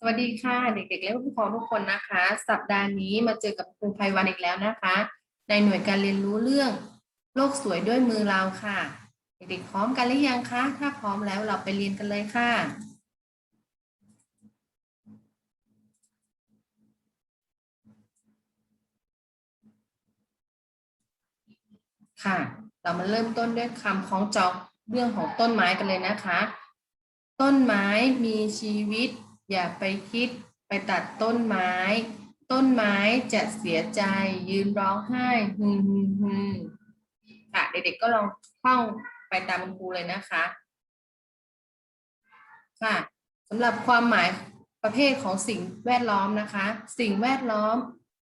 สวัสดีค่ะเด็กๆและผู้ปกครองทุกคนนะคะ สัปดาห์นี้มาเจอกับครูไพวันอีกแล้วนะคะ ในหน่วยการเรียนรู้เรื่องโลกสวยด้วยมือเราค่ะ เด็กๆพร้อมกันหรือยังคะถ้าพร้อมแล้วเราไปเรียนกันเลยค่ะ ค่ะ เรามาเริ่มต้นด้วยคำคล้องจองเรื่องของต้นไม้กันเลยนะคะ ต้นไม้มีชีวิต อย่าไปคิดไปตัดต้นไม้ ต้นไม้จะเสียใจยืนร้องไห้ฮึมฮึมฮึมค่ะเด็กๆก็ลองท่องไปตามคุณครูเลยนะคะ ค่ะสำหรับความหมายประเภทของสิ่งแวดล้อมนะคะ สิ่งแวดล้อม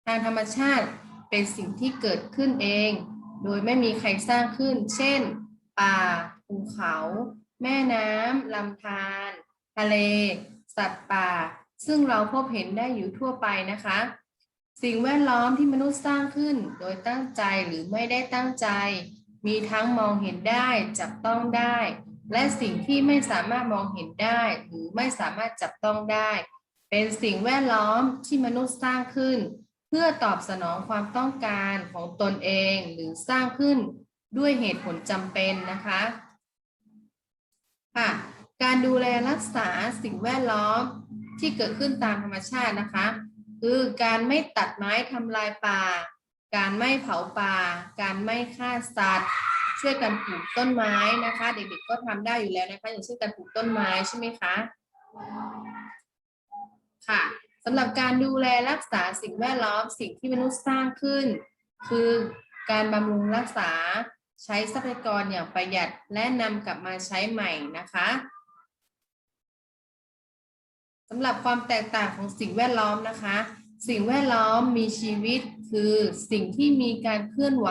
ทางธรรมชาติเป็นสิ่งที่เกิดขึ้นเอง โดยไม่มีใครสร้างขึ้น เช่น ป่าภูเขา แม่น้ำลำธารทะเล สัตว์ป่า ซึ่งเราพบเห็นได้อยู่ทั่วไปนะคะ สิ่งแวดล้อมที่มนุษย์สร้างขึ้น โดยตั้งใจหรือไม่ได้ตั้งใจ มีทั้งมองเห็นได้จับต้องได้ และสิ่งที่ไม่สามารถมองเห็นได้ หรือไม่สามารถจับต้องได้ เป็นสิ่งแวดล้อมที่มนุษย์สร้างขึ้น เพื่อตอบสนองความต้องการของตนเองหรือสร้างขึ้นด้วยเหตุผลจำเป็นนะคะค่ะ การดูแลรักษาสิ่งแวดล้อมที่เกิดขึ้นตามธรรมชาตินะคะ คือการไม่ตัดไม้ทำลายป่า การไม่เผาป่า การไม่ฆ่าสัตว์ ช่วยกันปลูกต้นไม้นะคะ เด็กๆก็ทำได้อยู่แล้วนะคะอย่างเช่นการปลูกต้นไม้ใช่ไหมคะค่ะสำหรับการดูแลรักษาสิ่งแวดล้อมสิ่งที่มนุษย์สร้างขึ้น คือการบำรุงรักษาใช้ทรัพยากรอย่างประหยัดและนำกลับมาใช้ใหม่นะคะ สำหรับความแตกต่างของสิ่งแวดล้อมนะคะ สิ่งแวดล้อมมีชีวิตคือสิ่งที่มีการเคลื่อนไหว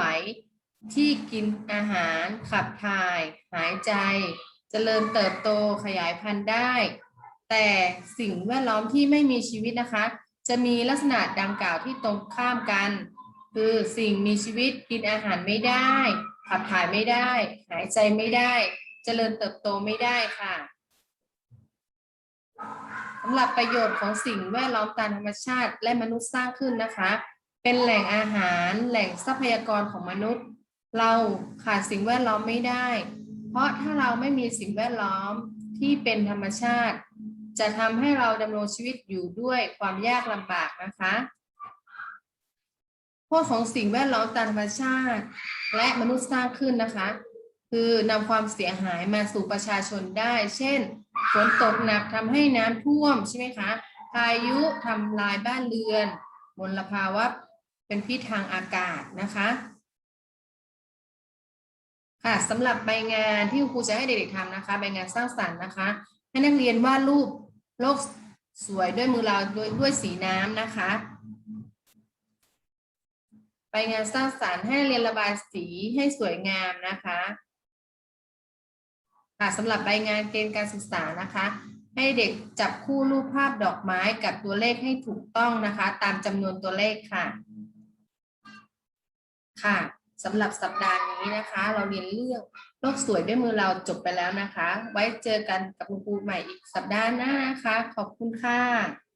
ที่กินอาหาร ขับถ่าย หายใจเจริญเติบโตขยายพันธุ์ได้ แต่สิ่งแวดล้อมที่ไม่มีชีวิตนะคะ จะมีลักษณะดังกล่าวที่ตรงข้ามกัน คือสิ่งมีชีวิตกินอาหารไม่ได้ ขับถ่ายไม่ได้ หายใจไม่ได้เจริญเติบโตไม่ได้ค่ะ สำหรับประโยชน์ของสิ่งแวดล้อมตามธรรมชาติและมนุษย์สร้างขึ้นนะคะ เป็นแหล่งอาหารแหล่งทรัพยากรของมนุษย์ เราขาดสิ่งแวดล้อมไม่ได้ เพราะถ้าเราไม่มีสิ่งแวดล้อมที่เป็นธรรมชาติ จะทำให้เราดำรงชีวิตอยู่ด้วยความยากลำบากนะคะโทษของสิ่งแวดล้อมตามธรรมชาติ และมนุษย์สร้างขึ้นนะคะ คือนำความเสียหายมาสู่ประชาชนได้ เช่น ฝนตกหนักทำให้น้ำท่วมใช่ไหมคะ พายุทำลายบ้านเรือน มลภาวะเป็นพิษทางอากาศนะคะค่ะสำหรับใบงานที่ครูจะให้เด็กๆทำนะคะใบงานสร้างสรรค์นะคะ ให้นักเรียนวาดรูปโลกสวยด้วยมือเราด้วยด้วยสีน้ำนะคะ ใบงานสร้างสรรค์ให้เรียนระบายสีให้สวยงามนะคะ ค่ะสำหรับใบงานเกณฑ์การศึกษานะคะ ให้เด็กจับคู่รูปภาพดอกไม้กับตัวเลขให้ถูกต้องนะคะ ตามจำนวนตัวเลขค่ะ ค่ะสำหรับสัปดาห์นี้นะคะ เราเรียนเรื่องโลกสวยด้วยมือเราจบไปแล้วนะคะ ไว้เจอกันกับคุณครูใหม่อีกสัปดาห์หน้านะคะ ขอบคุณค่ะ